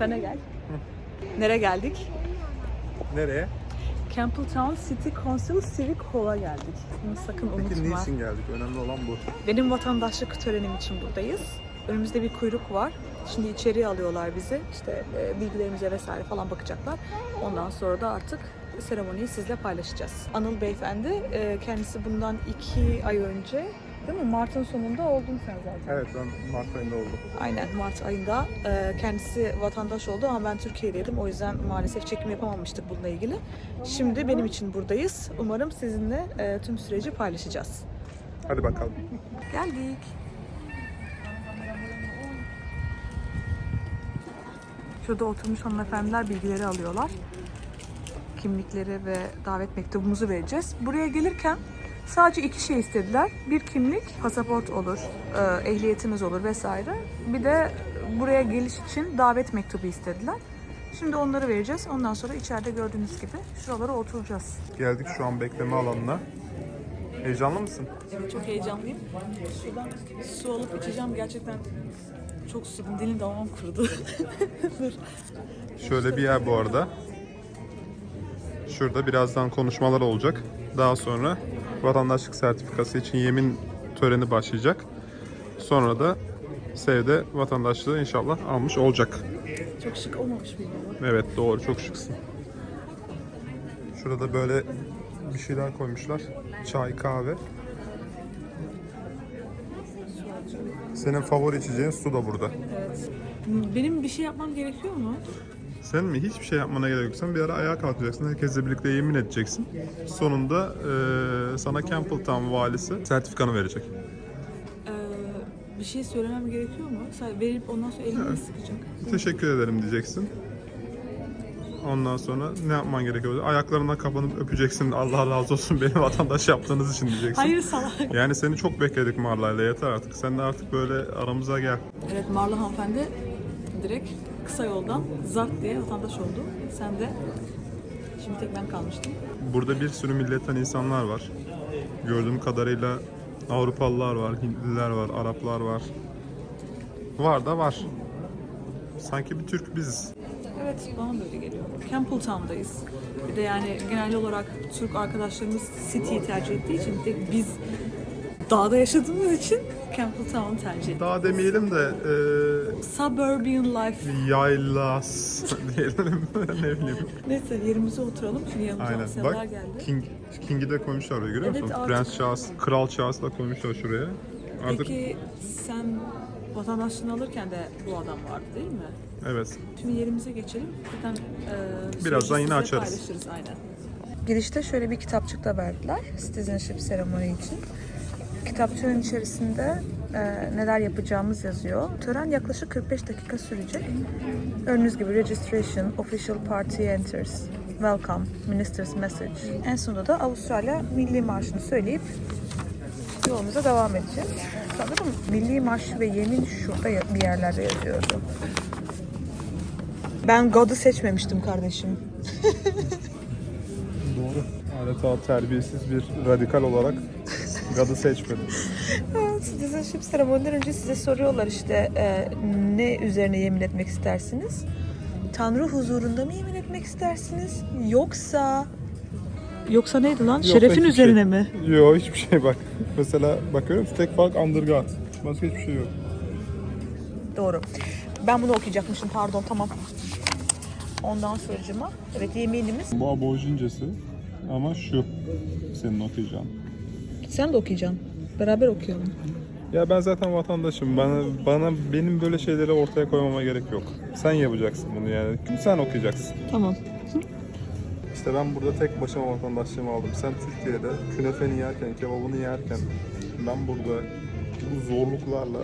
De gel. Nereye geldik? Nereye? Campbelltown City Council Civic Hall'a geldik. Bunu sakın Peki unutma. niçin geldik? Önemli olan bu. Benim vatandaşlık törenim için buradayız. Önümüzde bir kuyruk var. Şimdi içeriye alıyorlar bizi. İşte e, bilgilerimize vesaire falan bakacaklar. Ondan sonra da artık seremoniyi sizle paylaşacağız. Anıl Beyefendi e, kendisi bundan iki ay önce değil mi? Mart'ın sonunda oldun sen zaten. Evet ben Mart ayında oldum. Aynen Mart ayında e, kendisi vatandaş oldu ama ben Türkiye'deydim. O yüzden maalesef çekim yapamamıştık bununla ilgili. Şimdi benim için buradayız. Umarım sizinle e, tüm süreci paylaşacağız. Hadi bakalım. Geldik. Şurada oturmuş hanımefendiler bilgileri alıyorlar. Kimlikleri ve davet mektubumuzu vereceğiz. Buraya gelirken sadece iki şey istediler. Bir kimlik, pasaport olur, e, ehliyetimiz olur vesaire. Bir de buraya geliş için davet mektubu istediler. Şimdi onları vereceğiz. Ondan sonra içeride gördüğünüz gibi şuralara oturacağız. Geldik şu an bekleme alanına. Heyecanlı mısın? Evet çok heyecanlıyım. Şuradan su alıp içeceğim. Gerçekten çok susadım. Dilim damağım kurudu. Dur. Şöyle bir yer bu arada. Şurada birazdan konuşmalar olacak. Daha sonra vatandaşlık sertifikası için yemin töreni başlayacak. Sonra da Sevde vatandaşlığı inşallah almış olacak. Çok şık olmamış ama? Evet doğru çok şıksın. Şurada böyle bir şeyler koymuşlar. Çay, kahve. Senin favori içeceğin su da burada. Evet. Benim bir şey yapmam gerekiyor mu? Sen mi? Hiçbir şey yapmana gerek yok. Sen bir ara ayağa kalkacaksın. Herkesle birlikte yemin edeceksin. Sonunda eee, sana Campbelltown valisi sertifikanı verecek. Ee, bir şey söylemem gerekiyor mu? Verip ondan sonra elimi mi sıkacak? Teşekkür ederim diyeceksin. Ondan sonra ne yapman gerekiyor? Ayaklarına kapanıp öpeceksin. Allah razı olsun beni vatandaş yaptığınız için diyeceksin. Hayır salak. Yani seni çok bekledik Marla'yla yeter artık. Sen de artık böyle aramıza gel. Evet Marla hanımefendi direkt kısa yoldan zart diye vatandaş oldu. Sen de şimdi tek ben kalmıştım. Burada bir sürü milletten insanlar var. Gördüğüm kadarıyla Avrupalılar var, Hintliler var, Araplar var. Var da var. Sanki bir Türk biziz. Evet bana da öyle geliyor. Campbelltown'dayız. Bir de yani genel olarak Türk arkadaşlarımız City'yi tercih ettiği için tek biz dağda yaşadığımız için Campbelltown'u tercih ettik. Daha demeyelim de Suburban life. e, yaylas diyelim ne bileyim. Neyse yerimize oturalım. Şimdi yanımıza Aynen. Asyalılar Bak geldi. King, King'i de koymuşlar oraya görüyor Evet, musun? artık- Prens Charles, Kral Charles da koymuşlar şuraya. Artık Peki sen vatandaşlığını alırken de bu adam vardı değil mi? evet. Şimdi yerimize geçelim. Zaten e, Birazdan süreci yine açarız. Paylaşırız aynen. Girişte şöyle bir kitapçık da verdiler citizenship seremoni için. Kitapçığın içerisinde e, neler yapacağımız yazıyor. Tören yaklaşık 45 dakika sürecek. Gördüğünüz gibi registration, official party enters, welcome, minister's message. En sonunda da Avustralya Milli Marşı'nı söyleyip yolumuza devam edeceğiz. Sanırım Milli Marş ve Yemin şurada bir yerlerde yazıyordu. Ben God'u seçmemiştim kardeşim. Doğru. Adeta terbiyesiz bir radikal olarak Gad'ı seçmedim. Citizenship seremoniden önce size soruyorlar işte e, ne üzerine yemin etmek istersiniz? Tanrı huzurunda mı yemin etmek istersiniz? Yoksa... Yoksa neydi lan? Şerefin hiçbir üzerine şey. mi? Yok hiçbir şey bak. Mesela bakıyorum tek fark under God. Başka hiçbir şey yok. Doğru. Ben bunu okuyacakmışım pardon tamam. Ondan sonracıma. Evet yeminimiz. Bu aborjincesi ama şu senin okuyacağın. Sen de okuyacaksın. Beraber okuyalım. Ya ben zaten vatandaşım. Bana bana benim böyle şeyleri ortaya koymama gerek yok. Sen yapacaksın bunu yani. Sen okuyacaksın. Tamam. İşte ben burada tek başıma vatandaşlığımı aldım. Sen Türkiye'de künefeni yerken, kebabını yerken ben burada bu zorluklarla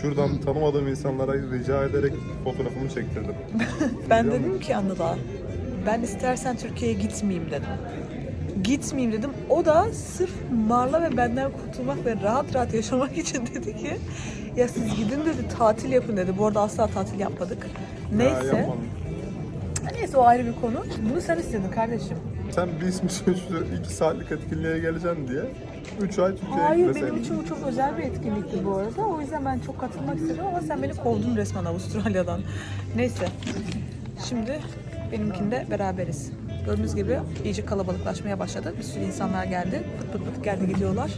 şuradan tanımadığım insanlara rica ederek fotoğrafımı çektirdim. Ben Biliyor dedim ki Anıl'a, ben istersen Türkiye'ye gitmeyeyim dedim. Gitmeyeyim dedim. O da sırf Marla ve benden kurtulmak ve rahat rahat yaşamak için dedi ki ya siz gidin dedi tatil yapın dedi. Bu arada asla tatil yapmadık. Ya, Neyse. yapmadım. Neyse o ayrı bir konu. Bunu sen istedin kardeşim. sen bir ismi sözcü 2 saatlik etkinliğe geleceksin diye 3 ay Türkiye'ye Hayır benim için bu çok özel bir etkinlikti bu arada. O yüzden ben çok katılmak istedim ama sen beni kovdun resmen Avustralya'dan. Neyse. Şimdi benimkinde beraberiz. Gördüğünüz gibi iyice kalabalıklaşmaya başladı. Bir sürü insanlar geldi. Pıt pıt pıt geldi gidiyorlar.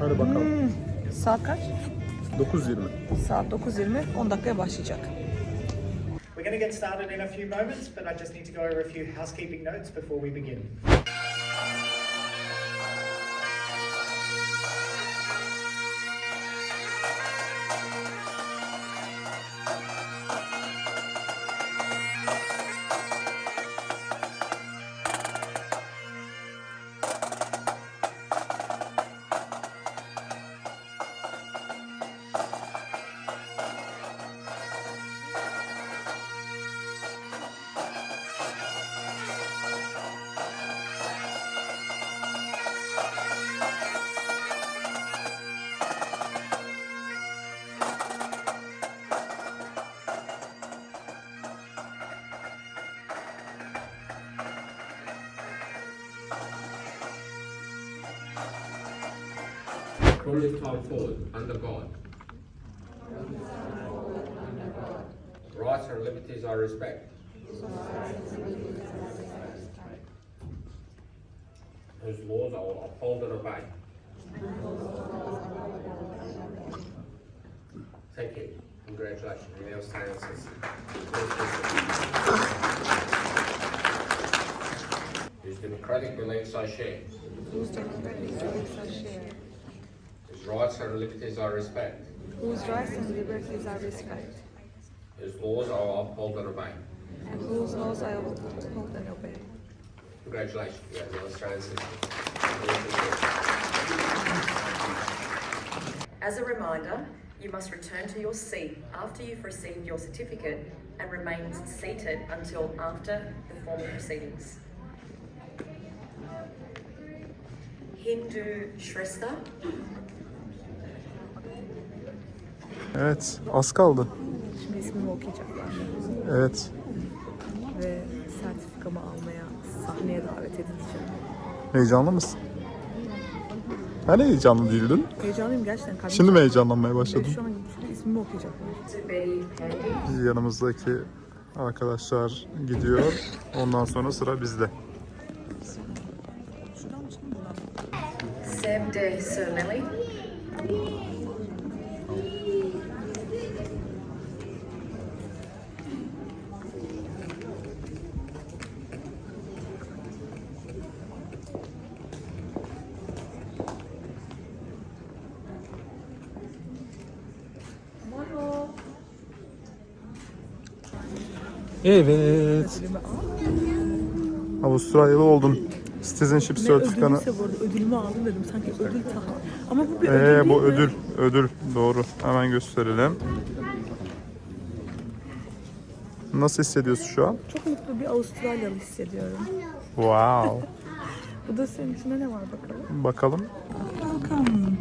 Hadi bakalım. Saat kaç? 9.20. Saat 9.20. 10 dakikaya başlayacak. We're going to get started in a few moments, but I just need to go over a few housekeeping notes before we begin. From forward, under God. Rights and liberties I respect. Whose laws I will uphold and obey. Thank you. Congratulations. You now stand and sit. Whose democratic beliefs I share. Whose rights and liberties I respect. Whose rights and liberties I respect. Whose laws I uphold and obey. And whose laws I uphold and obey. Congratulations, you are the Australian citizen. As a reminder, you must return to your seat after you've received your certificate and remain seated until after the formal proceedings. Hindu Shrestha, Evet, az kaldı. Şimdi ismimi okuyacaklar. Evet. Ve sertifikamı almaya sahneye davet edileceğim. Heyecanlı mısın? Hani heyecanlı değildin? Heyecanlıyım gerçekten. Kalbim Şimdi mi heyecanlanmaya başladın? şu an şimdi ismimi okuyacaklar. Biz yanımızdaki arkadaşlar gidiyor. Ondan sonra sıra bizde. Şuradan mı çıkayım buradan mı? Seb Evet. Avustralyalı oldun. Citizenship sertifikanı. Ödülümü aldım dedim sanki ödül taha. Ama bu bir Ee, değil bu ödül. Ödül. Doğru. Hemen gösterelim. Nasıl hissediyorsun şu an? Çok mutlu bir Avustralyalı hissediyorum. Wow. Bu da senin içinde ne var bakalım? Bakalım. Welcome.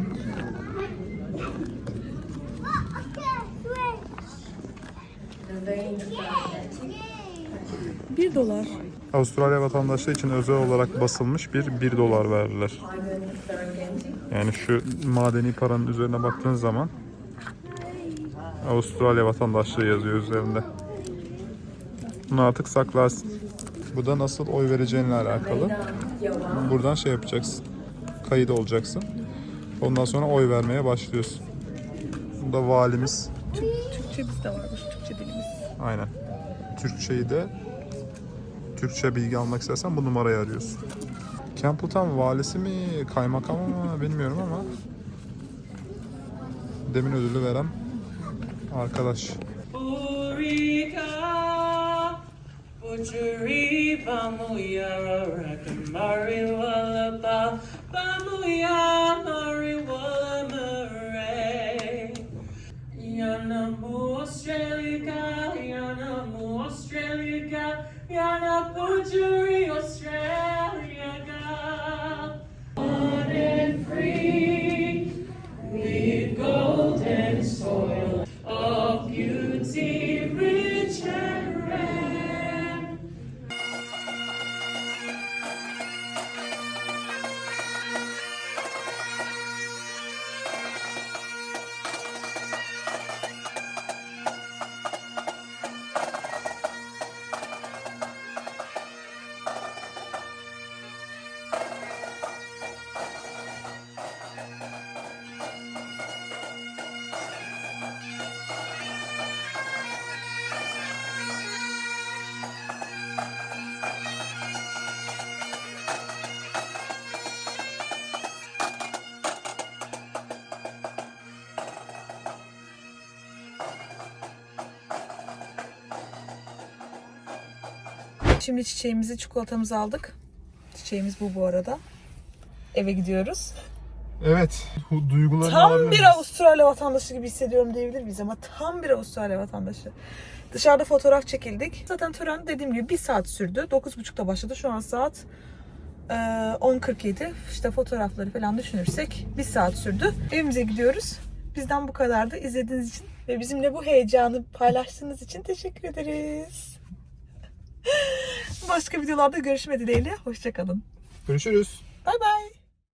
1 dolar. Avustralya vatandaşları için özel olarak basılmış bir 1 dolar verdiler. Yani şu madeni paranın üzerine baktığınız zaman Avustralya vatandaşlığı yazıyor üzerinde. Bunu artık saklarsın. Bu da nasıl oy vereceğinle alakalı. Buradan şey yapacaksın. Kayıt olacaksın. Ondan sonra oy vermeye başlıyorsun. Bu da valimiz. Türkçe bizde varmış. Aynen. Türkçeyi de Türkçe bilgi almak istersen bu numarayı arıyorsun. Campbelltown valisi mi, kaymakam mı bilmiyorum ama demin ödülü veren arkadaş. Purika, Şimdi çiçeğimizi, çikolatamızı aldık. Çiçeğimiz bu bu arada. Eve gidiyoruz. Evet. Duygularını Tam bir? Avustralya vatandaşı gibi hissediyorum diyebilir miyiz ama tam bir Avustralya vatandaşı. Dışarıda fotoğraf çekildik. Zaten tören dediğim gibi bir saat sürdü. 9.30'da başladı. Şu an saat e, 10.47. İşte fotoğrafları falan düşünürsek bir saat sürdü. Evimize gidiyoruz. Bizden bu kadardı. İzlediğiniz için ve bizimle bu heyecanı paylaştığınız için teşekkür ederiz. Başka videolarda görüşme dileğiyle. Hoşçakalın. Görüşürüz. Bay bay.